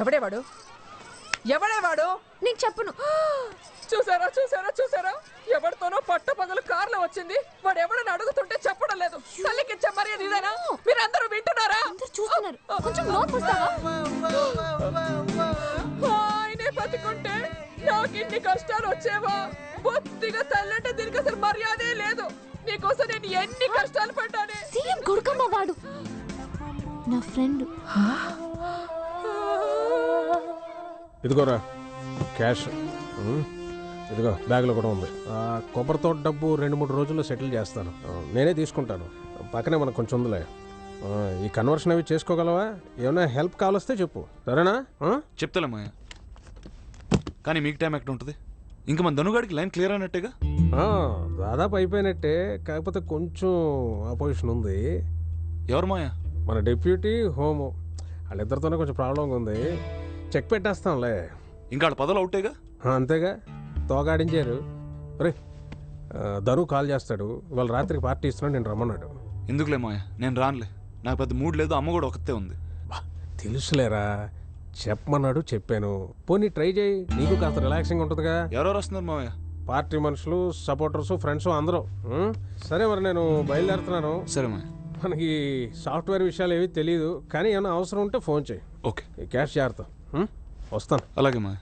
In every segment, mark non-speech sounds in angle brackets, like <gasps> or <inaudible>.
ఎవడేవాడు? ఎవడేవాడు? నేను చెప్పను. <gasps> చూసారా చూసారా చూసారా? ఎవరితోనో పట్ట పగలు కార్లో వచ్చింది. వాడు ఎవడని అడుగుతుంటే చెప్పడం లేదు. తల్లికిచ్చే మర్యాద ఇదేనా? మీరందరూ వింటున్నారా? చూస్తున్నారు. కొంచెం <gasps> ఆయనే బతుకుంటే నాకు ఇన్ని కష్టాలు వచ్చేవా? బొత్తిగా తల్లంటే దీనికి అసలు మర్యాదే లేదు. నీకోసం నేను ఎన్ని కష్టాలు పడ్డానే. సీఎం కొడుకమ్మ వాడు. నా ఫ్రెండ్. ఇదిగోరా క్యాష్. ఉమ్, ఇదిగో బ్యాగ్లో కూడా ఉంది. ఆ, కొబ్బరితో డబ్బు రెండు మూడు రోజుల్లో సెటిల్ చేస్తాను. ఆ, నేనే తీసుకుంటాను. పక్కనే మనకు కొంచెం ఉందిలే. ఆ, ఈ కన్వర్షన్ అవి చేసుకోగలవా? ఏమైనా హెల్ప్ కావాలొస్తే చెప్పు. సరేనా? ఆ? చెప్తలే మాయ కానీ మీకు టైం ఎక్కడ ఉంటుంది? ఇంకా మన ధనుగాడికి లైన్ క్లియర్ అయినట్టేగా? ఆ, దాదాపు అయిపోయినట్టే. కాకపోతే కొంచెం అపోజిషన్ ఉంది. ఎవరు మాయ మన డిప్యూటీ హోము. వాళ్ళిద్దరితోనే కొంచెం ప్రాబ్లంగా ఉంది చెక్ పెట్టేస్తాంలే. ఇంకా వాళ్ళ పదవులు అవుటేగా అంతేగా. తోగాడించారు. రే ధను కాల్ చేస్తాడు. ఇవాళ రాత్రికి పార్టీ ఇస్తున్నాడు నేను రమ్మన్నాడు. ఎందుకులే మాయ నేను రానులే. నాకు పెద్ద మూడ్ లేదు అమ్మ కూడా ఒకతే ఉంది. తెలుసులేరా. చెప్పమన్నాడు చెప్పాను. పోనీ ట్రై చేయి. నీకు కాస్త రిలాక్సింగ్ ఉంటుందిగా. ఎవరెవరు వస్తున్నారు మావయ్య? పార్టీ మనుషులు సపోర్టర్స్ ఫ్రెండ్స్ అందరూ. ఉం? సరే మరి నేను బయలుదేరుతున్నాను. సరే మాయ మనకి సాఫ్ట్వేర్ విషయాలు ఏవి తెలియదు కానీ ఏమైనా అవసరం ఉంటే ఫోన్ చేయి. ఓకే. ఈ క్యాష్ జాగ్రత్త? వస్తాను. అలాగే మాయ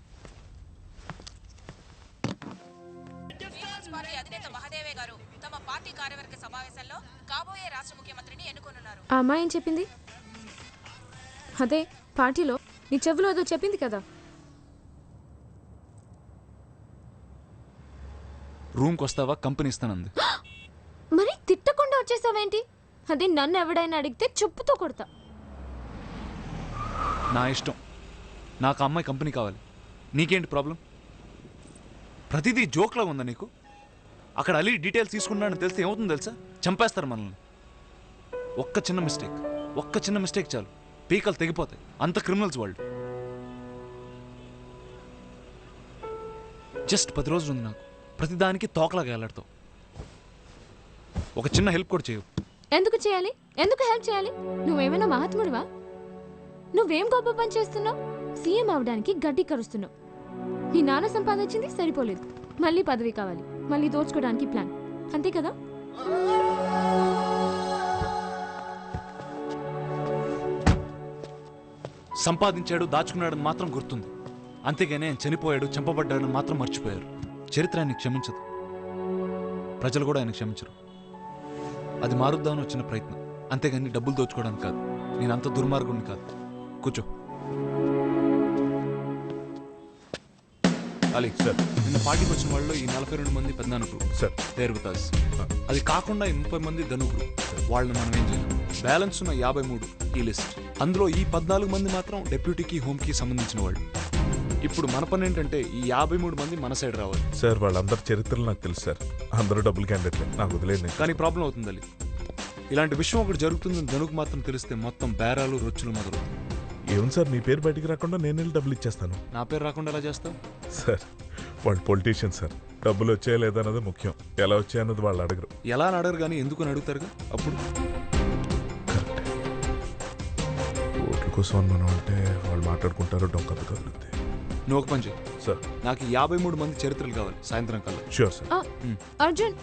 కాంగ్రెస్ పార్టీ అధినేత మహదేవే గారు తమ పార్టీ కార్యవర్గ సమావేశంలో కాబోయే రాష్ట్ర ముఖ్యమంత్రిని ఎన్నుకోనున్నారు. ఆ అమ్మాయి ఏం చెప్పింది? అదే పార్టీలో నీ చెవిలో ఏదో చెప్పింది కదా. రూమ్కి వస్తావా కంపెనీ ఇస్తానంది. మరి తిట్టకుండా వచ్చేసావేంటి? అదే నన్ను ఎవడైనా అడిగితే చెప్పుతో కొడతా. నా ఇష్టం. నాకు అమ్మాయి కంపెనీ కావాలి. నీకేంటి ప్రాబ్లం? ప్రతిదీ జోక్లా ఉందా నీకు? అక్కడ అలీ డీటెయిల్స్ తీసుకున్నాడని తెలిస్తే ఏమవుతుందో తెలుసా? చంపేస్తారు మనల్ని. ఒక్క చిన్న మిస్టేక్. ఒక్క చిన్న మిస్టేక్ చాలు. పీకలు తెగిపోతాయి. అంత క్రిమినల్స్ వాళ్ళు జస్ట్ పది రోజులు ఉంది నాకు. ప్రతిదానికి తోకలాగా వెళ్ళడతావు ఒక చిన్న హెల్ప్ కూడా చేయవు ఎందుకు చేయాలి? ఎందుకు హెల్ప్ చేయాలి? నువ్వేమైనా మహాత్ముడివా? నువ్వేం గొప్ప పని చేస్తున్నావు? సీఎం అవడానికి గడ్డి కరుస్తున్నావు. నీ నాన్న సంపాదించింది సరిపోలేదు. మళ్ళీ పదవి కావాలి. మళ్ళీ దోచుకోవడానికి ప్లాన్. అంతే కదా? సంపాదించాడు దాచుకున్నాడని మాత్రం గుర్తుంది. అంతేగాని ఆయన చనిపోయాడు చంపబడ్డాడని మాత్రం మర్చిపోయారు. చరిత్ర ఆయన క్షమించదు. ప్రజలు కూడా ఆయన క్షమించరు. అది మారుద్దామని వచ్చిన ప్రయత్నం. అంతేగాని డబ్బులు దోచుకోవడానికి కాదు. నేను అంత దుర్మార్గుడిని కాదు. కూర్చో. అలీ సార్ నిన్న పార్టీకి వచ్చిన వాళ్ళు ఈ నలభై రెండు మంది పెద్దాను group sir there with us. అది కాకుండా ఈ ముప్పై మంది ధను గ్రూప్ వాళ్ళని మనం ఏం చేయలేం బ్యాలెన్స్ ఉన్న యాభై మూడు ఈ లిస్ట్ అందులో ఈ పద్నాలుగు మంది మాత్రం డెప్యూటీకి హోమ్కి సంబంధించిన వాళ్ళు. ఇప్పుడు మన పని ఏంటంటే ఈ యాభై మూడు మంది మన సైడ్ రావాలి. సార్ వాళ్ళందరి చరిత్రలు నాకు తెలుసు సార్ అందరూ డబుల్ క్యాండిడేట్లే నాకు వదిలేదు కానీ ప్రాబ్లం అవుతుంది అలీ. ఇలాంటి విషయం ఒకటి జరుగుతుందని ధనుకు మాత్రం తెలిస్తే మొత్తం బేరాలు రొచ్చులు మొదలవుతాయి. ఏం సార్ మీ పేరు బయటికి రాకుండా నేను వెళ్ళి డబ్బులు ఇచ్చేస్తాను. నా పేరు రాకుండా ఎలా చేస్తావు? సార్ వాళ్ళు పొలిటీషియన్ సార్. డబ్బులు వచ్చాయా లేదా అన్నది ముఖ్యం. ఎలా వచ్చాయన్నది వాళ్ళు అడగరు. ఎలా అని అడగరు కానీ ఎందుకు అని అడుగుతారుగా? అప్పుడు? ఓట్ల కోసం అని మనం అంటే వాళ్ళు మాట్లాడుకుంటారు డొంకత కలుగుతాయి నువ్వు ఒక పని చేయి సార్. నాకు యాభై మూడు మంది చరిత్రలు కావాలి సాయంత్రం కల్లా. షూర్ సార్ ఆ, అర్జున్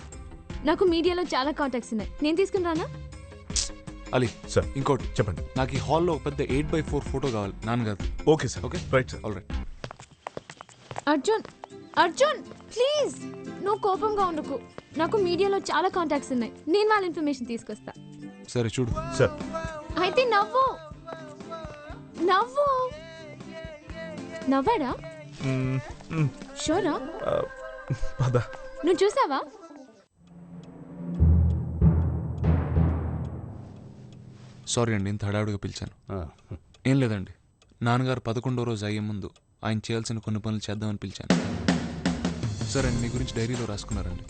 నాకు మీడియాలో చాలా కాంటాక్ట్స్ ఉన్నాయి. నేను తీసుకుని రానా? అలీ సార్ ఇంకోటి. చెప్పండి. నాకు ఈ హాల్లో పెద్ద ఎయిట్ బై ఫోర్ ఫోటో కావాలి. నాన్నగారు. Okay sir okay? Right sir all right Arjun Arjun please నువ్వు కోపంగా ఉండకు. నాకు మీడియాలో చాలా కాంటాక్ట్స్ ఉన్నాయి. నేను వాళ్ళ ఇన్ఫర్మేషన్ తీసుకొస్తా. సరే చూడు. సార్ అయితే నవ్వు. నవ్వు. నవ్వాడా? షోరా? నువ్వు చూసావా? సారీ అండి ఇంత హడావుడిగా పిలిచాను. ఏం లేదండి నాన్నగారు పదకొండో రోజు అయ్యే ముందు ఆయన చేయాల్సిన కొన్ని పనులు చేద్దామని పిలిచాను. సరే అండి మీ గురించి డైరీలో రాసుకున్నారండి.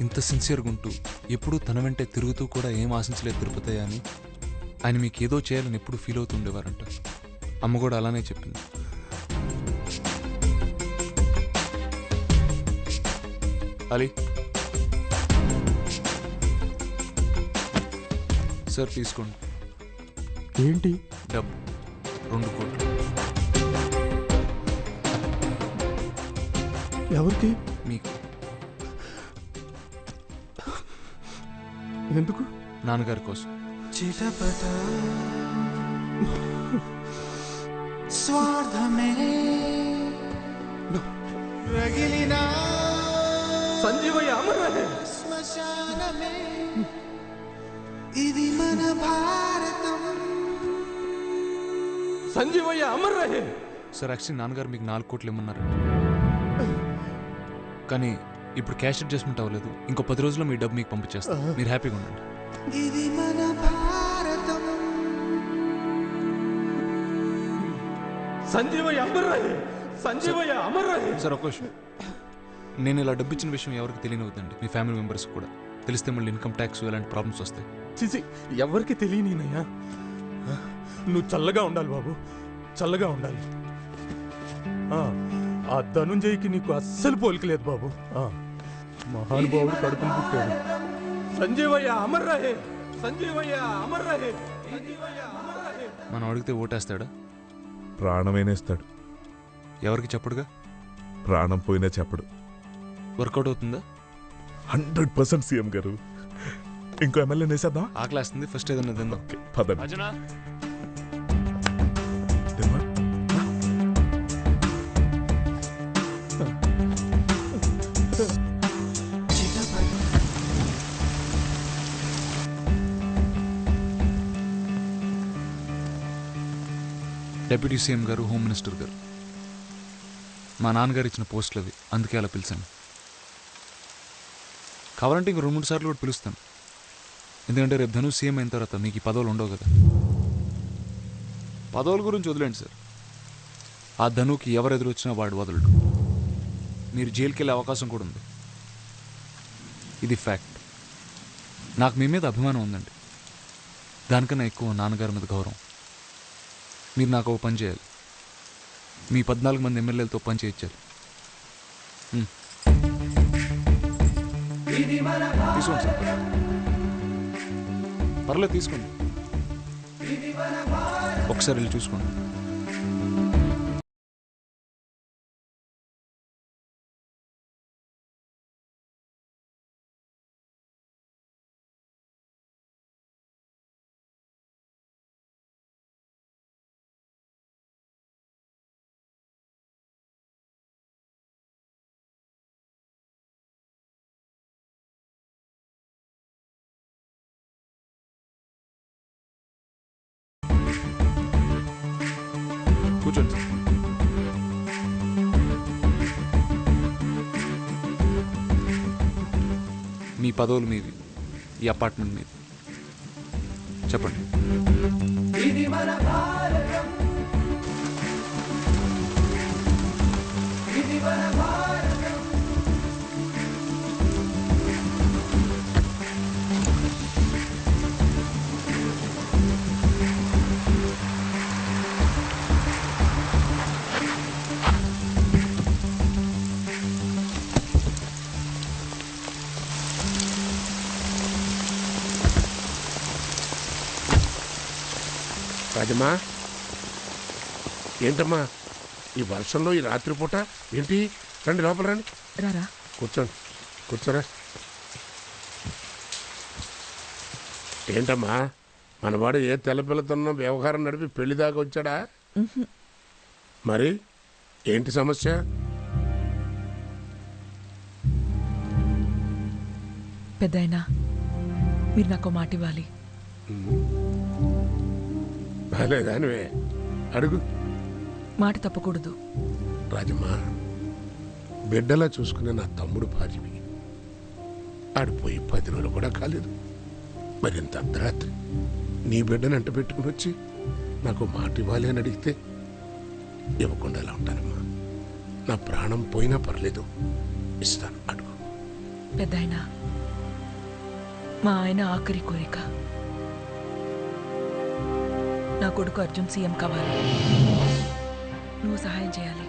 ఇంత సిన్సియర్గా ఉంటూ ఎప్పుడూ తన వెంటే తిరుగుతూ కూడా ఏం ఆశించలేదు తిరుపతి అని ఆయన మీకు ఏదో చేయాలని ఎప్పుడు ఫీల్ అవుతూ ఉండేవారంట. అమ్మ కూడా అలానే చెప్పింది. అలీ సార్ తీసుకోండి. ఏంటి? డబ్బు. రెండు కోట్లు. ఎవరికి? మీకు. ఎందుకు? నాన్నగారి కోసం. చిటపట. స్వార్థమే. రగిలిన. సంజీవయ్య అమరమే శ్మశానమే. సంజీవయ్య అమర్ రహే. సార్ యాక్చువల్లీ నాన్నగారు మీకు నాలుగు కోట్లు ఇమ్మన్నారండి కానీ ఇప్పుడు క్యాష్ అడ్జస్ట్మెంట్ అవ్వలేదు. ఇంకో పది రోజుల్లో మీ డబ్బు మీకు పంపించేస్తాను మీరు హ్యాపీగా ఉండండి. ఇది మన భారతం. సంజీవయ్య అమర్ రహే. సంజీవయ్య అమర్ రహే. సార్ ఒక విషయం నేను ఇలా డబ్బు ఇచ్చిన విషయం ఎవరికి తెలియనవుతుందండి మీ ఫ్యామిలీ మెంబర్స్ కూడా. తెలిస్తే మళ్ళీ ఇన్కమ్ ట్యాక్స్ ఇలాంటి ప్రాబ్లమ్స్ వస్తాయి. చిచి ఎవరికి తెలియనీనయ్యా నువ్వు చల్లగా ఉండాలి బాబు. చల్లగా ఉండాలి. ఆ, ఆ ధనుంజయ్కి నీకు అస్సలు పోలికలేదు బాబు. ఆ, మహానుభావుడు కడుపును పుట్టాడు. సంజీవయ్య అమర్ రహే సంజీవయ్య అమర్ రహే సంజీవయ్య అమర్ రహే మనం అడిగితే ఓటేస్తాడా? ప్రాణమేనేస్తాడు. ఎవరికి చెప్పడుగా? ప్రాణం పోయినా చెప్పడు. వర్కౌట్ అవుతుందా? హండ్రెడ్ పర్సెంట్ సీఎం గారు. ఇంకో ఎమ్మెల్యే వేసేద్దాం ఆకలేస్తుంది ఫస్ట్ ఏదన్నా తిందాం. ఓకే పదండి. డెప్యూటీ సీఎం గారు హోమ్ మినిస్టర్ గారు. మా నాన్నగారు ఇచ్చిన పోస్టులు అవి అందుకే అలా పిలిచాను. కావాలంటే ఇంక రెండు మూడు సార్లు కూడా పిలుస్తాను. ఎందుకంటే రేపు ధను సీఎం అయిన తర్వాత మీకు ఈ పదవులు ఉండవు కదా. పదవుల గురించి వదిలేండి సార్. ఆ ధనుకి ఎవరు ఎదురొచ్చినా వాడు వదలడు. మీరు జైలుకి వెళ్ళే అవకాశం కూడా ఉంది. ఇది ఫ్యాక్ట్. నాకు మీ మీద అభిమానం ఉందండి. దానికన్నా ఎక్కువ నాన్నగారి మీద గౌరవం. మీరు నాకు ఒక పని చేయాలి. మీ పద్నాలుగు మంది ఎమ్మెల్యేలతో పని చేయించాలి. తీసుకోండి సార్. పర్లేదు తీసుకోండి. ఒకసారి వెళ్ళి చూసుకోండి. మీ పదవులు మీవి ఈ అపార్ట్మెంట్ మీది. చెప్పండి. రాజమ్మా ఏంటమ్మా ఈ వర్షంలో ఈ రాత్రిపూట ఏంటి? రండి లోపల రండి. రారా? కూర్చోండి కూర్చోరా. ఏంటమ్మా మనవాడు ఏ తెల్లపిల్లతోనో వ్యవహారం నడిపి పెళ్ళి దాకా వచ్చాడా? మరి ఏంటి సమస్య? పెద్దయినా మీరు నాకు మాట ఇవ్వాలి. బాలేదానివే. అడుగు. మాట తప్పకూడదు. రాజమ్మా బిడ్డలా చూసుకునే నా తమ్ముడు భార్యవి ఆడిపోయి పది రోజులు కూడా కాలేదు. మరింత అర్ధరాత్రి నీ బిడ్డను అంట పెట్టుకుని వచ్చి నాకు మాట ఇవ్వాలి అని అడిగితే ఇవ్వకుండా ఎలా ఉంటానమ్మా? నా ప్రాణం పోయినా పర్లేదు. ఇస్తాను అడుగు. పెద్దయినా మా ఆయన ఆఖరి కోరిక. నా కొడుకు అర్జున్ సీఎం కావాలి. నువ్వు సహాయం చేయాలి.